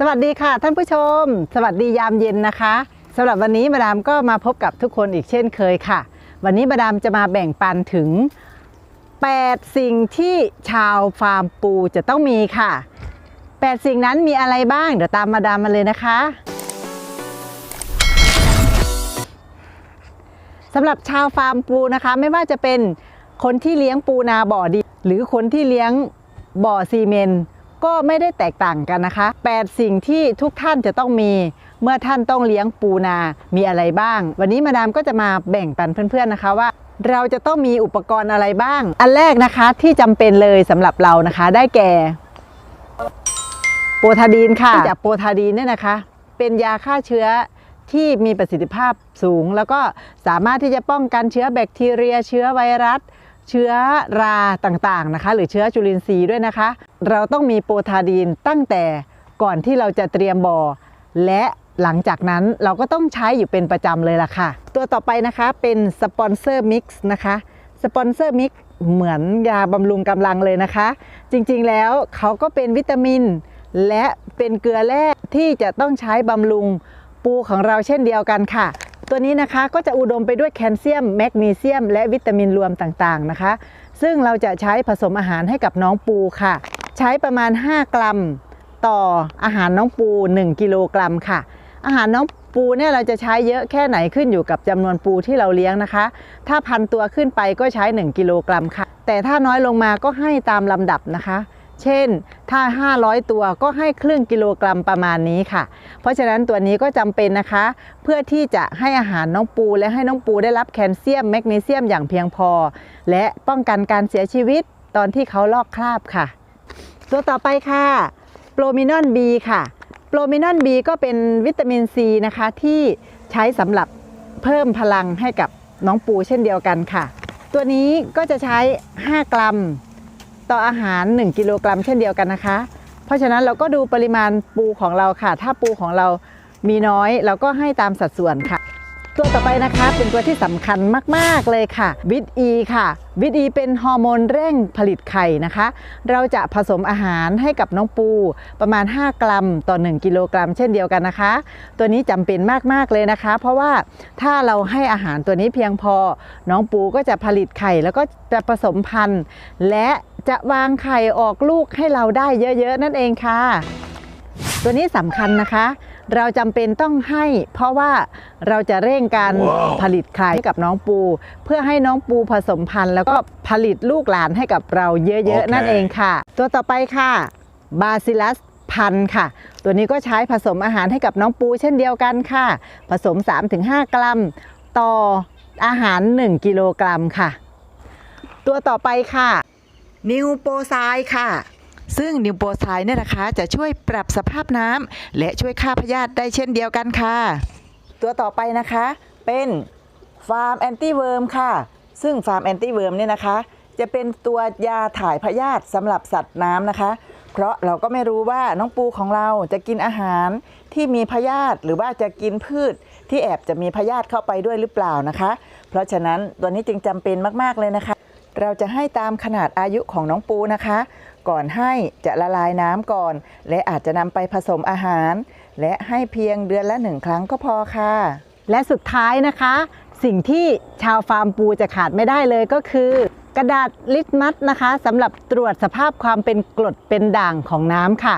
สวัสดีค่ะ ท่านผู้ชม สวัสดียามเย็นนะคะสำหรับวันนี้มาดามก็มาพบกับทุกคนอีกเช่นเคยค่ะ วันนี้มาดามจะมาแบ่งปันถึง 8 สิ่งที่ชาวฟาร์มปูจะต้องมีค่ะ 8 สิ่งนั้นมีอะไรบ้างเดี๋ยวตามมาดามมาเลยนะคะสำหรับชาวฟาร์มปูนะคะ ไม่ว่าจะเป็นคนที่เลี้ยงปูนาบ่อดีหรือคนที่เลี้ยงบ่อซีเมนต์ ก็ไม่ได้แตกต่างกันนะคะ 8 สิ่งที่ทุกท่านจะต้องมี เมื่อท่านต้องเลี้ยงปูนา มีอะไรบ้าง วันนี้มาดามก็จะมาแบ่งปันเพื่อนๆนะคะว่า เราจะต้องมีอุปกรณ์อะไรบ้าง อันแรกนะคะที่จำเป็นเลยสำหรับเรานะคะ ได้แก่ โปรทาดีนค่ะจากโปรทาดีนเนี่ยนะคะ เป็นยาฆ่าเชื้อที่มีประสิทธิภาพสูง แล้วก็สามารถที่จะป้องกันเชื้อแบคทีเรีย เชื้อไวรัส เชื้อราต่างๆนะคะ หรือเชื้อจุลินทรีย์ด้วยนะคะ เราต้องมีโปรทาดีนตั้งแต่ก่อนที่เราจะเตรียมบ่อ และหลังจากนั้นเราก็ต้องใช้อยู่เป็นประจำเลยล่ะค่ะ ตัวต่อไปนะคะเป็นสปอนเซอร์มิกซ์นะคะสปอนเซอร์มิกซ์เหมือนยาบำรุงกำลังเลยนะคะ จริงๆแล้วเขาก็เป็นวิตามิน และเป็นเกลือแร่ที่จะต้องใช้บำรุงปูของเราเช่นเดียวกันค่ะ ตัวนี้นะคะก็จะอุดมไปด้วยแคลเซียมแมกนีเซียม และวิตามินรวมต่างๆนะคะ ซึ่งเราจะใช้ผสมอาหารให้กับน้องปูค่ะ ใช้ประมาณ 5 กรัม ต่ออาหารน้องปู 1 กิโลกรัมค่ะ อาหารน้องปูเนี่ยเราจะใช้เยอะแค่ไหนขึ้นอยู่กับจำนวนปูที่เราเลี้ยงนะคะ ถ้าพันตัวขึ้นไปก็ใช้ 1 กิโลกรัมค่ะ แต่ถ้าน้อยลงมาก็ให้ตามลำดับนะคะ เช่น ถ้า 500 ตัวก็ให้ครึ่งกิโลกรัมประมาณนี้ค่ะ เพราะฉะนั้นตัวนี้ก็จำเป็นนะคะ เพื่อที่จะให้อาหารน้องปูและให้น้องปูได้รับแคลเซียมแมกนีเซียมอย่างเพียงพอ และป้องกันการเสียชีวิตตอนที่เขาลอกคราบค่ะ ตัวต่อไปค่ะโปรมินอน B ค่ะโปรมินอน B ก็เป็นวิตามินซีนะคะที่ใช้สำหรับเพิ่มพลังให้กับน้องปูเช่นเดียวกันค่ะ ตัวนี้ก็จะใช้ 5 กรัม ต่ออาหาร 1 กิโลกรัมเช่นเดียวกันนะคะ เพราะฉะนั้นเราก็ดูปริมาณปูของเราค่ะ ถ้าปูของเรามีน้อยเราก็ให้ตามสัดส่วนค่ะ ตัวต่อไปนะคะเป็นตัวที่สำคัญมาก ๆ เลยค่ะวิตอีค่ะวิตอีเป็นฮอร์โมนเร่งผลิตไข่นะคะ เราจะผสมอาหารให้กับน้องปูประมาณ 5 กรัมต่อ 1 กิโลกรัม เช่นเดียวกันนะคะ ตัวนี้จำเป็นมาก ๆ เลยนะคะ เพราะว่าถ้าเราให้อาหารตัวนี้เพียงพอ น้องปูก็จะผลิตไข่แล้วก็จะผสมพันธุ์ และจะวางไข่ออกลูกให้เราได้เยอะ ๆ นั่นเองค่ะ ตัวนี้สำคัญนะคะ เราจำเป็นต้องให้ เพราะว่าเราจะเร่งการผลิตไข่ให้กับน้องปู เพื่อให้น้องปูผสมพันธุ์ แล้วก็ผลิตลูกหลานให้กับเราเยอะโอๆเคนั่นเองค่ะ ตัวต่อไปค่ะบาซิลัสพันค่ะ ตัวนี้ก็ใช้ผสมอาหารให้กับน้องปูเช่นเดียวกันค่ะ ผสม 3-5 กรัม ต่ออาหาร 1 กิโลกรัมค่ะ ตัวต่อไปค่ะ นิวโปไซค่ะ ซึ่งนิวโปไซด์เนี่ยนะคะจะช่วยปรับสภาพน้ำและช่วยฆ่าพยาธิได้เช่นเดียวกันค่ะ ตัวต่อไปนะคะเป็นฟาร์มแอนตี้เวิร์มค่ะ ซึ่งฟาร์มแอนตี้เวิร์มเนี่ยนะคะ จะเป็นตัวยาถ่ายพยาธิสำหรับสัตว์น้ำนะคะ เพราะเราก็ไม่รู้ว่าน้องปูของเราจะกินอาหารที่มีพยาธิหรือว่าจะกินพืชที่แอบจะมีพยาธิเข้าไปด้วยหรือเปล่านะคะ เพราะฉะนั้นตัวนี้จึงจำเป็นมาก ๆ เลยนะคะ เราจะให้ตามขนาดอายุของน้องปูนะคะ ก่อนให้จะละลายน้ำก่อน และอาจจะนำไปผสมอาหาร และให้เพียงเดือนละหนึ่งครั้งก็พอค่ะ และสุดท้ายนะคะ สิ่งที่ชาวฟาร์มปูจะขาดไม่ได้เลยก็คือ กระดาษลิตมัสนะคะสำหรับตรวจสภาพความเป็นกรดเป็นด่างของน้ำค่ะ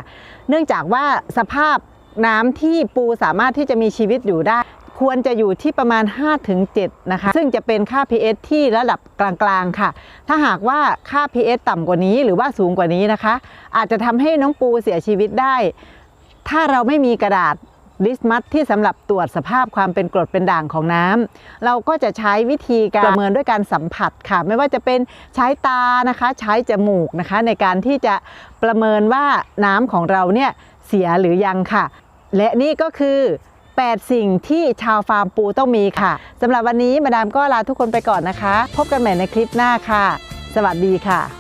เนื่องจากว่าสภาพน้ำที่ปูสามารถที่จะมีชีวิตอยู่ได้ ควรจะอยู่ที่ประมาณ 5-7 นะคะ ซึ่งจะเป็นค่า pH ที่ระดับกลางๆค่ะ ถ้าหากว่าค่า pH ต่ำกว่านี้หรือว่าสูงกว่านี้นะคะ อาจจะทำให้น้องปูเสียชีวิตได้ ถ้าเราไม่มีกระดาษลิสมัสที่สำหรับตรวจสภาพความเป็นกรดเป็นด่างของน้ำเราก็จะใช้วิธีการประเมินด้วยการสัมผัสค่ะ ไม่ว่าจะเป็นใช้ตานะคะ ใช้จมูกนะคะ ในการที่จะประเมินว่าน้ำของเราเนี่ยเสียหรือยังค่ะ และนี่ก็คือ 8 สิ่งที่ชาวฟาร์มปูต้องมีค่ะสำหรับวันนี้มาดามก็ลาทุกคนไปก่อนนะคะ พบกันใหม่ในคลิปหน้าค่ะ สวัสดีค่ะ